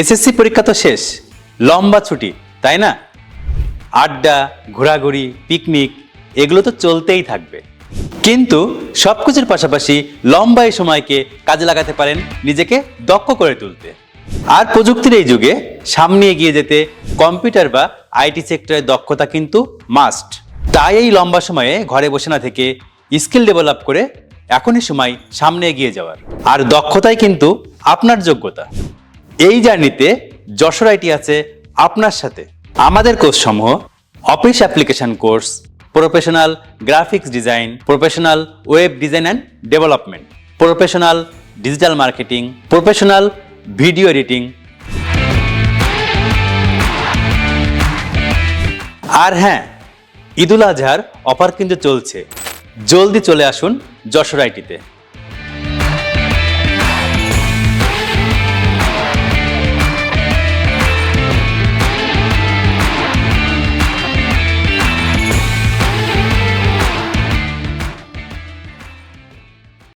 SSC পরীক্ষা তো শেষ। লম্বা ছুটি, তাই না? আড্ডা, ঘোরাঘুরি, পিকনিক, এগুলো তো চলতেই থাকবে। কিন্তু সব কিছুর পাশাপাশি লম্বা এই সময়কে কাজে লাগাতে পারেন নিজেকে দক্ষ করে তুলতে। আর প্রযুক্তির এই যুগে সামনে এগিয়ে যেতে কম্পিউটার বা আইটি সেক্টরের দক্ষতা কিন্তু মাস্ট। তাই এই লম্বা সময়ে ঘরে বসে না থেকে স্কিল ডেভেলপ করে এখনই সময় সামনে এগিয়ে যাওয়ার। আর দক্ষতাই কিন্তু আপনার যোগ্যতা। এই জার্নিতে যশোর আইটি আছে আপনার সাথে। আমাদের কোর্স সমূহ office application course, professional graphics design, professional web design and development, professional digital marketing, professional video editing. আর হ্যাঁ ঈদুল আজহার অফার কিন্তু চলছে। জলদি চলে আসুন যশোর আইটিতে।